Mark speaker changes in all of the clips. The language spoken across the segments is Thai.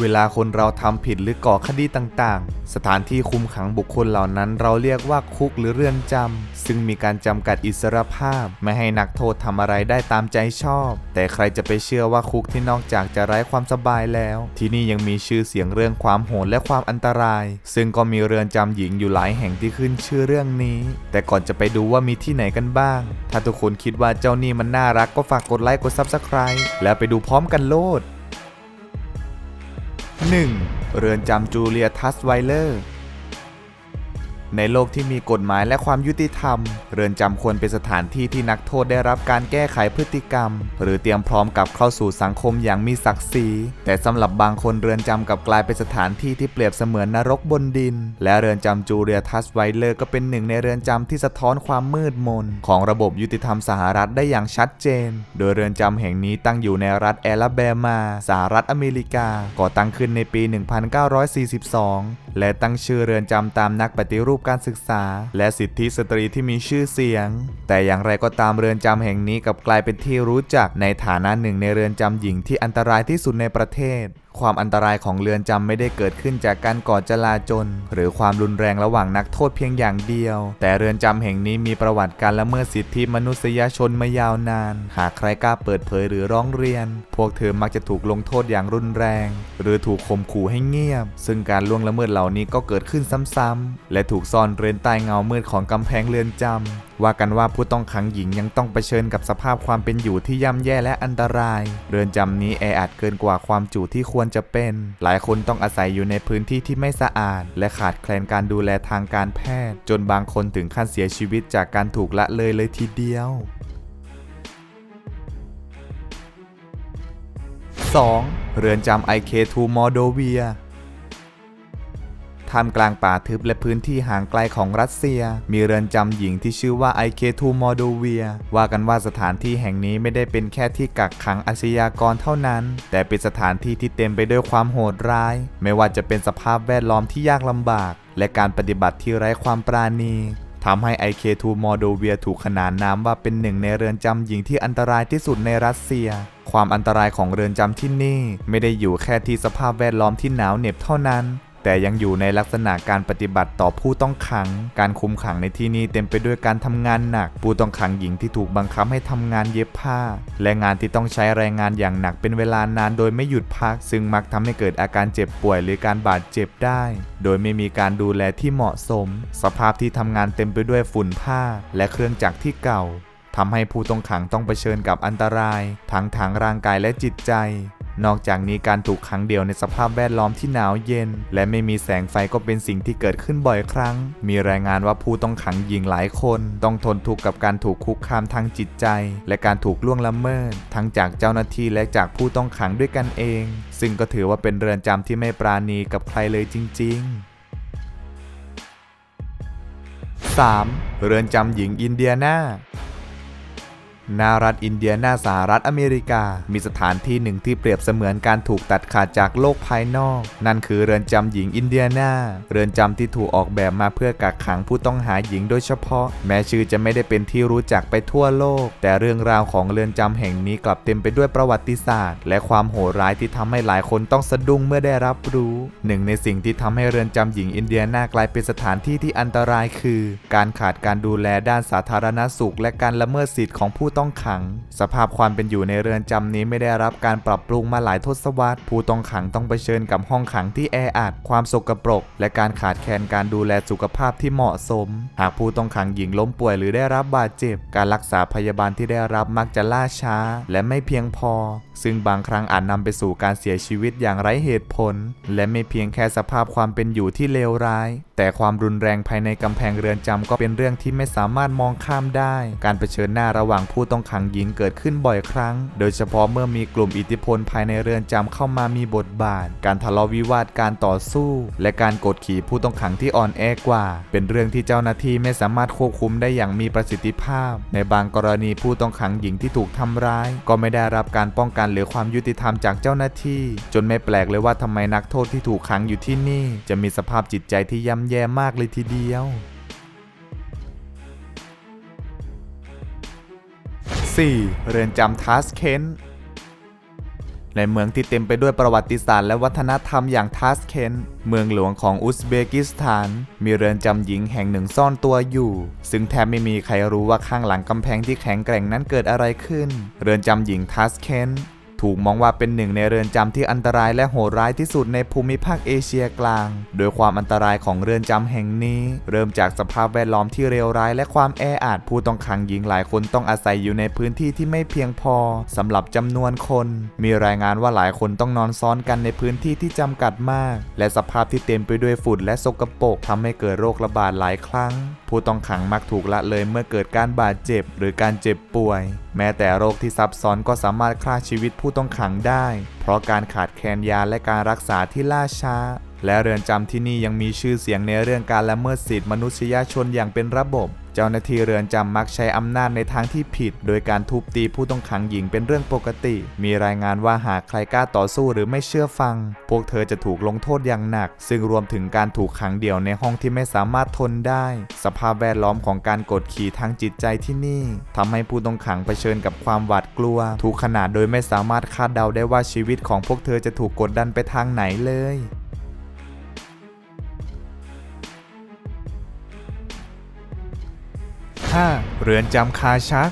Speaker 1: เวลาคนเราทำผิดหรือก่อคดีต่างๆ สถานที่คุมขังบุคคลเหล่านั้นเราเรียกว่าคุกหรือเรือนจำซึ่งมีการจำกัดอิสรภาพ ไม่ให้นักโทษทำอะไรได้ตามใจชอบ แต่ใครจะไปเชื่อว่าคุกที่นอกจากจะไร้ความสบายแล้ว ที่นี่ยังมีชื่อเสียงเรื่องความโหดและความอันตราย ซึ่งก็มีเรือนจำหญิงอยู่หลายแห่งที่ขึ้นชื่อเรื่องนี้ แต่ก่อนจะไปดูว่ามีที่ไหนกันบ้าง ถ้าทุกคนคิดว่าเจ้านี่มันน่ารักก็ฝากกดไลค์กด Subscribe แล้วไปดูพร้อมกันโลด 1. เรือนจำจูเลียทัสไวเลอร์ ในโลกที่มีกฎหมายและความยุติธรรม เรือนจำควรเป็นสถานที่ที่นักโทษได้รับการแก้ไขพฤติกรรม หรือเตรียมพร้อมกับเข้าสู่สังคมอย่างมีศักดิ์ศรีแต่สำหรับบางคนเรือนจำกับกลายเป็นสถานที่ที่เปรียบเสมือนนรกบนดิน และเรือนจำจูเลียทัสไวเลอร์ก็เป็นหนึ่งในเรือนจำที่สะท้อนความมืดมน ของระบบยุติธรรมสหรัฐได้อย่างชัดเจน โดยเรือนจำแห่งนี้ตั้งอยู่ในรัฐแอลาแบมาสหรัฐอเมริกาก่อตั้งขึ้นในปี 1942และตั้งชื่อเรือนจำตามนักปฏิรูปการศึกษา และสิทธิสตรีที่มีชื่อเสียง แต่อย่างไรก็ตามเรือนจำแห่งนี้กลับกลายเป็นที่รู้จักในฐานะหนึ่งในเรือนจำหญิงที่อันตรายที่สุดในประเทศความอันตรายของเรือนจำไม่ได้เกิดขึ้นจากการก่อจลาจลหรือความรุนแรงระหว่างนักโทษเพียงอย่างเดียว แต่เรือนจำแห่งนี้มีประวัติการละเมิดสิทธิมนุษยชนมายาวนาน หากใครกล้าเปิดเผยหรือร้องเรียน พวกเธอมักจะถูกลงโทษอย่างรุนแรง หรือถูกข่มขู่ให้เงียบ ซึ่งการล่วงละเมิดเหล่านี้ก็เกิดขึ้นซ้ำๆและถูกซ่อนเร้นใต้เงามืดของกำแพงเรือนจำ ว่ากันว่าผู้ต้องขังหญิงยังต้องเผชิญกับสภาพความเป็นอยู่ที่ย่ำแย่และอันตราย เรือนจำนี้แออัดเกินกว่าความจุที่ควรจะเป็น หลายคนต้องอาศัยอยู่ในพื้นที่ที่ไม่สะอาด และขาดแคลนการดูแลทางการแพทย์ จนบางคนถึงขั้นเสียชีวิตจากการถูกละเลยเลยทีเดียว 2. เรือนจำ IK2 มอโดเวีย ท่ามกลางป่าทึบและพื้นที่ห่างไกลของรัสเซีย มีเรือนจำหญิงที่ชื่อว่า IK2 มอโดเวีย ว่ากันว่าสถานที่แห่งนี้ไม่ได้เป็นแค่ที่กักขังอาชญากรเท่านั้น แต่เป็นสถานที่ที่เต็มไปด้วยความโหดร้าย ไม่ว่าจะเป็นสภาพแวดล้อมที่ยากลำบาก และการปฏิบัติที่ไร้ความปราณีทำให้ IK2 มอโดเวียถูกขนานนามว่าเป็นหนึ่งในเรือนจำหญิงที่อันตรายที่สุดในรัสเซีย ความอันตรายของเรือนจำที่นี่ ไม่ได้อยู่แค่ที่สภาพแวดล้อมที่หนาวเหน็บเท่านั้น แต่ยังอยู่ในลักษณะการปฏิบัติต่อผู้ต้องขัง การคุมขังในที่นี้เต็มไปด้วยการทำงานหนัก ผู้ต้องขังหญิงที่ถูกบังคับให้ทำงานเย็บผ้า และงานที่ต้องใช้แรงงานอย่างหนักเป็นเวลานานโดยไม่หยุดพัก ซึ่งมักทำให้เกิดอาการเจ็บป่วยหรือการบาดเจ็บได้ โดยไม่มีการดูแลที่เหมาะสม สภาพที่ทำงานเต็มไปด้วยฝุ่นผ้า และเครื่องจักรที่เก่าทำให้ผู้ต้องขังต้องเผชิญกับอันตราย ทั้งทางร่างกายและจิตใจ นอกจากนี้การถูกขังเดี่ยวในสภาพแวดล้อมที่หนาวเย็น และไม่มีแสงไฟก็เป็นสิ่งที่เกิดขึ้นบ่อยครั้ง มีรายงานว่าผู้ต้องขังหญิงหลายคน ต้องทนทุกข์กับการถูกคุกคามทางจิตใจ และการถูกล่วงละเมิด ทั้งจากเจ้าหน้าที่และจากผู้ต้องขังด้วยกันเอง ซึ่งก็ถือว่าเป็นเรือนจำที่ไม่ปราณีกับใครเลยจริง ๆ 3. เรือนจำหญิงอินเดียนา นารัฐอินเดียนาสหรัฐอเมริกา มีสถานที่หนึ่งที่เปรียบเสมือนการถูกตัดขาดจากโลกภายนอก นั่นคือเรือนจำหญิงอินเดียนาเรือนจำที่ถูกออกแบบมาเพื่อกักขังผู้ต้องหาหญิงโดยเฉพาะ แม้ชื่อจะไม่ได้เป็นที่รู้จักไปทั่วโลก แต่เรื่องราวของเรือนจำแห่งนี้กลับเต็มไปด้วยประวัติศาสตร์ และความโหดร้ายที่ทำให้หลายคนต้องสะดุ้งเมื่อได้รับรู้หนึ่งในสิ่งที่ทำให้เรือนจำหญิงอินเดียนากลายเป็นสถานที่ที่อันตรายคือ การขาดการดูแลด้านสาธารณสุข และการละเมิดสิทธิ์ของผู้ต้องขัง สภาพความเป็นอยู่ในเรือนจำนี้ไม่ได้รับการปรับปรุงมาหลายทศวรรษ ผู้ต้องขังต้องเผชิญกับห้องขังที่แออัด ความสกปรก และการขาดแคลนการดูแลสุขภาพที่เหมาะสม หากผู้ต้องขังหญิงล้มป่วยหรือได้รับบาดเจ็บ การรักษาพยาบาลที่ได้รับมักจะล่าช้า และไม่เพียงพอ ซึ่งบางครั้งอาจนำไปสู่การเสียชีวิตอย่างไร้เหตุผล และไม่เพียงแค่สภาพความเป็นอยู่ที่เลวร้าย แต่ความรุนแรงภายในกำแพงเรือนจำก็เป็นเรื่องที่ไม่สามารถมองข้ามได้ การเผชิญหน้าระหว่างผู้ต้องขังหญิงเกิดขึ้นบ่อยครั้ง โดยเฉพาะเมื่อมีกลุ่มอิทธิพลภายในเรือนจำเข้ามามีบทบาท การทะเลาะวิวาทการต่อสู้ และการกดขี่ผู้ต้องขังที่อ่อนแอกว่า เป็นเรื่องที่เจ้าหน้าที่ไม่สามารถควบคุมได้อย่างมีประสิทธิภาพ ในบางกรณีผู้ต้องขังหญิงที่ถูกทำร้าย ก็ไม่ได้รับการป้องกันหรือความยุติธรรมจากเจ้าหน้าที่ จนไม่แปลกเลยว่าทำไมนักโทษที่ถูกขังอยู่ที่นี่ จะมีสภาพจิตใจที่ย่ำแย่มากเลยทีเดียว 4. เรือนจำทัสเคนในเมืองที่เต็มไปด้วยประวัติศาสตร์และวัฒนธรรมอย่างทัสเคนเมืองหลวงของอุซเบกิสถาน มีเรือนจำหญิงแห่งหนึ่งซ่อนตัวอยู่ ซึ่งแทบไม่มีใครรู้ว่าข้างหลังกำแพงที่แข็งแกร่งนั้นเกิดอะไรขึ้น เรือนจำหญิงทัสเคน ถูกมองว่าเป็นหนึ่งในเรือนจำที่อันตรายและโหดร้ายที่สุดในภูมิภาคเอเชียกลาง โดยความอันตรายของเรือนจำแห่งนี้ เริ่มจากสภาพแวดล้อมที่เลวร้ายและความแออัดผู้ต้องขังหญิงหลายคนต้องอาศัยอยู่ในพื้นที่ที่ไม่เพียงพอสำหรับจำนวนคน มีรายงานว่าหลายคนต้องนอนซ้อนกันในพื้นที่ที่จำกัดมาก และสภาพที่เต็มไปด้วยฝุ่นและสกปรกทำให้เกิดโรคระบาดหลายครั้ง ผู้ต้องขังมักถูกละเลยเมื่อเกิดการบาดเจ็บ หรือการเจ็บป่วย แม้แต่โรคที่ซับซ้อนก็สามารถฆ่าชีวิตผู้ผู้ต้องขังได้ เพราะการขาดแคลนยาและการรักษาที่ล่าช้า และเรือนจำที่นี่ยังมีชื่อเสียงในเรื่องการละเมิดสิทธิมนุษยชนอย่างเป็นระบบ จ้าหน้าที่เรือนจำมักใช้อำนาจในทางที่ผิด โดยการทุบตีผู้ต้องขังหญิงเป็นเรื่องปกติ มีรายงานว่าหากใครกล้าต่อสู้หรือไม่เชื่อฟัง พวกเธอจะถูกลงโทษอย่างหนัก ซึ่งรวมถึงการถูกขังเดี่ยวในห้องที่ไม่สามารถทนได้ สภาพแวดล้อมของการกดขี่ทางจิตใจที่นี่ทำให้ผู้ต้องขังเผชิญกับความหวาดกลัวทุกขนาดโดยไม่สามารถคาดเดาได้ว่าชีวิตของพวกเธอจะถูกกดดันไปทางไหนเลย 5. เรือนจำคาชัก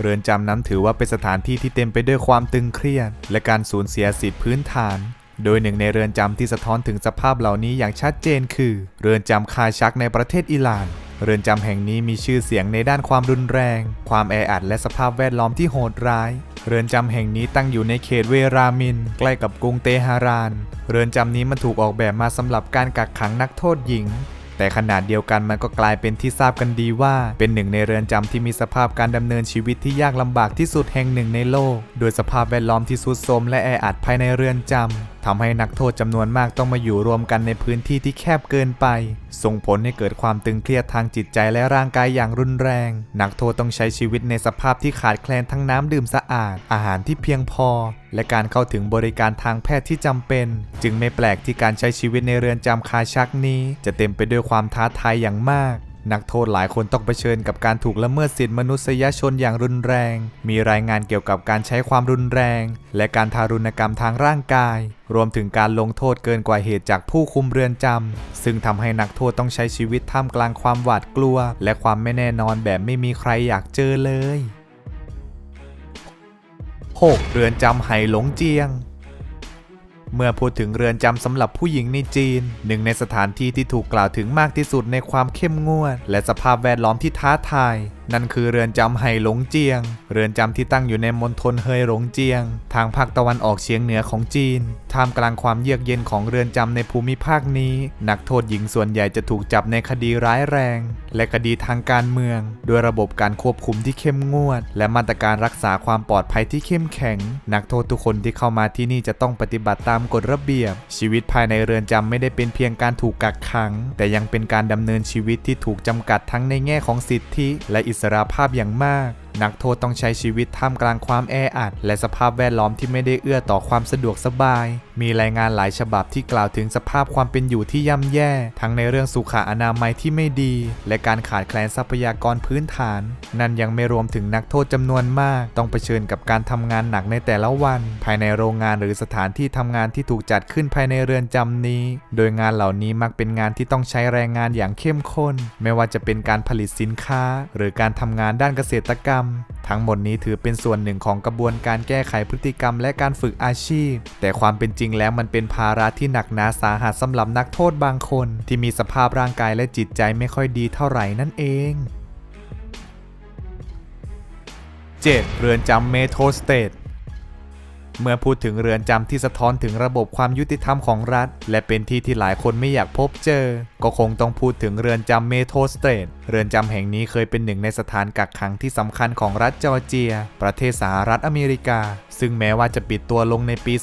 Speaker 1: เรือนจำนั้นถือว่าเป็นสถานที่ที่เต็มไปด้วยความตึงเครียด และการสูญเสียสิทธิพื้นฐาน โดยหนึ่งในเรือนจำที่สะท้อนถึงสภาพเหล่านี้อย่างชัดเจนคือ เรือนจำคาชักในประเทศอิหร่าน เรือนจำแห่งนี้มีชื่อเสียงในด้านความรุนแรง ความแออัดและสภาพแวดล้อมที่โหดร้ายเรือนจำแห่งนี้ตั้งอยู่ในเขตเวรามิน ใกล้กับกรุงเตหะราน เรือนจำนี้มันถูกออกแบบมาสำหรับการกักขังนักโทษหญิง แต่ขนาดเดียวกันมันก็กลายเป็นที่ทราบกันดีว่า เป็นหนึ่งในเรือนจำที่มีสภาพการดำเนินชีวิตที่ยากลำบากที่สุดแห่งหนึ่งในโลก โดยสภาพแวดล้อมที่สุดโทรมและแออัดภายในเรือนจำ ทำให้นักโทษจำนวนมากต้องมาอยู่รวมกันในพื้นที่ที่แคบเกินไป ส่งผลให้เกิดความตึงเครียดทางจิตใจและร่างกายอย่างรุนแรง นักโทษต้องใช้ชีวิตในสภาพที่ขาดแคลนทั้งน้ำดื่มสะอาด อาหารที่เพียงพอ และการเข้าถึงบริการทางแพทย์ที่จำเป็น จึงไม่แปลกที่การใช้ชีวิตในเรือนจำคาชักนี้ จะเต็มไปด้วยความท้าทายอย่างมาก นักโทษหลายคนต้องเผชิญกับการถูกละเมิดสิทธิมนุษยชนอย่างรุนแรง มีรายงานเกี่ยวกับการใช้ความรุนแรง และการทารุณกรรมทางร่างกาย รวมถึงการลงโทษเกินกว่าเหตุจากผู้คุมเรือนจำ ซึ่งทำให้นักโทษต้องใช้ชีวิตท่ามกลางความหวาดกลัว และความไม่แน่นอนแบบไม่มีใครอยากเจอเลย 6. เรือนจำไหหลงเจียง เมื่อพูดถึงเรือนจำสำหรับผู้หญิงในจีน หนึ่งในสถานที่ที่ถูกกล่าวถึงมากที่สุดในความเข้มงวด และสภาพแวดล้อมที่ท้าทาย นั่นคือเรือนจำไหหลงเจียง เรือนจำที่ตั้งอยู่ในมณฑลเฮยหลงเจียง ทางภาคตะวันออกเฉียงเหนือของจีน ท่ามกลางความเยือกเย็นของเรือนจำในภูมิภาคนี้ นักโทษหญิงส่วนใหญ่จะถูกจับในคดีร้ายแรง และคดีทางการเมืองโดยระบบการควบคุมที่เข้มงวด และมาตรการรักษาความปลอดภัยที่เข้มแข็ง นักโทษทุกคนที่เข้ามาที่นี่จะต้องปฏิบัติตามกฎระเบียบ ชีวิตภายในเรือนจำไม่ได้เป็นเพียงการถูกกักขัง แต่ยังเป็นการดำเนินชีวิตที่ถูกจำกัดทั้งในแง่ของสิทธิ และอิสสรภาพอย่างมาก นักโทษต้องใช้ชีวิตท่ามกลางความแออัด และสภาพแวดล้อมที่ไม่ได้เอื้อต่อความสะดวกสบาย มีรายงานหลายฉบับที่กล่าวถึงสภาพความเป็นอยู่ที่ย่ำแย่ ทั้งในเรื่องสุขอนามัยที่ไม่ดี และการขาดแคลนทรัพยากรพื้นฐาน นั่นยังไม่รวมถึงนักโทษจำนวนมาก ต้องเผชิญกับการทำงานหนักในแต่ละวัน ภายในโรงงานหรือสถานที่ทำงานที่ถูกจัดขึ้นภายในเรือนจำนี้ โดยงานเหล่านี้มักเป็นงานที่ต้องใช้แรงงานอย่างเข้มข้น ไม่ว่าจะเป็นการผลิตสินค้า หรือการทำงานด้านเกษตรกรรมทั้งหมดนี้ถือเป็นส่วนหนึ่งของกระบวนการแก้ไขพฤติกรรมและการฝึกอาชีพ แต่ความเป็นจริงแล้วมันเป็นภาระที่หนักหนาสาหัสสำหรับนักโทษบางคน ที่มีสภาพร่างกายและจิตใจไม่ค่อยดีเท่าไหร่นั่นเอง 7. เรือนจำเมโทรสเตทเมื่อพูดถึงเรือนจำที่สะท้อนถึงระบบความยุติธรรมของรัฐ และเป็นที่ที่หลายคนไม่อยากพบเจอ ก็คงต้องพูดถึงเรือนจำเมโทรสเตทเรือนจำแห่งนี้เคยเป็นหนึ่งในสถานกักขังที่สำคัญของรัฐจอร์เจีย ประเทศสหรัฐอเมริกา ซึ่งแม้ว่าจะปิดตัวลงในปี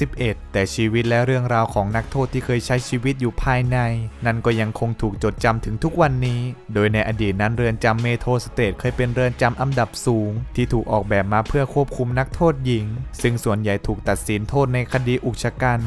Speaker 1: 2011 แต่ชีวิตและเรื่องราวของนักโทษที่เคยใช้ชีวิตอยู่ภายใน นั่นก็ยังคงถูกจดจำถึงทุกวันนี้ โดยในอดีตนั้นเรือนจำเมโทรสเตทเคยเป็นเรือนจำอันดับสูง ที่ถูกออกแบบมาเพื่อควบคุมนักโทษหญิง ซึ่งส่วนใหญ่ถูกตัดสินโทษในคดีอุกชะกัน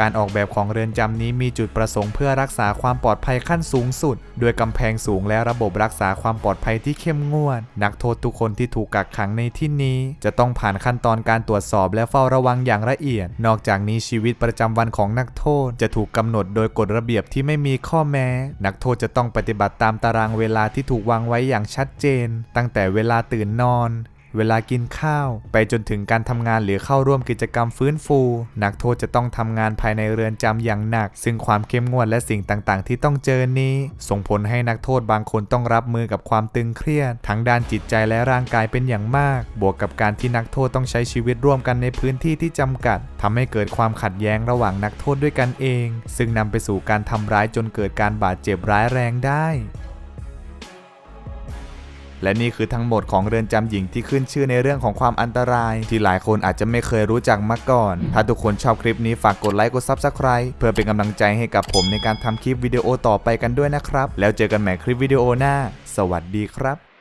Speaker 1: การออกแบบของเรือนจำนี้มีจุดประสงค์เพื่อรักษาความปลอดภัยขั้นสูงสุดด้วยกำแพงสูงและระบบรักษาความปลอดภัยที่เข้มงวด นักโทษทุกคนที่ถูกกักขังในที่นี้ จะต้องผ่านขั้นตอนการตรวจสอบและเฝ้าระวังอย่างละเอียด นอกจากนี้ชีวิตประจำวันของนักโทษ จะถูกกำหนดโดยกฎระเบียบที่ไม่มีข้อแม้ นักโทษจะต้องปฏิบัติตามตารางเวลาที่ถูกวางไว้อย่างชัดเจน ตั้งแต่เวลาตื่นนอน เวลากินข้าว ไปจนถึงการทำงานหรือเข้าร่วมกิจกรรมฟื้นฟู นักโทษจะต้องทำงานภายในเรือนจำอย่างหนัก ซึ่งความเข้มงวดและสิ่งต่างๆ ที่ต้องเจอนี้ ส่งผลให้นักโทษบางคนต้องรับมือกับความตึงเครียด ทั้งด้านจิตใจและร่างกายเป็นอย่างมาก บวกกับการที่นักโทษต้องใช้ชีวิตร่วมกันในพื้นที่ที่จำกัดทำให้เกิดความขัดแย้งระหว่างนักโทษด้วยกันเอง ซึ่งนำไปสู่การทำร้ายจนเกิดการบาดเจ็บร้ายแรงได้ และนี่คือทั้งหมดของเรือนจำหญิงที่ขึ้นชื่อในเรื่องของความอันตราย ที่หลายคนอาจจะไม่เคยรู้จักมาก่อน ถ้าทุกคนชอบคลิปนี้ฝากกดไลค์กด Subscribe เพื่อเป็นกำลังใจให้กับผมในการทำคลิปวิดีโอต่อไปกันด้วยนะครับ แล้วเจอกันใหม่คลิปวิดีโอหน้า สวัสดีครับ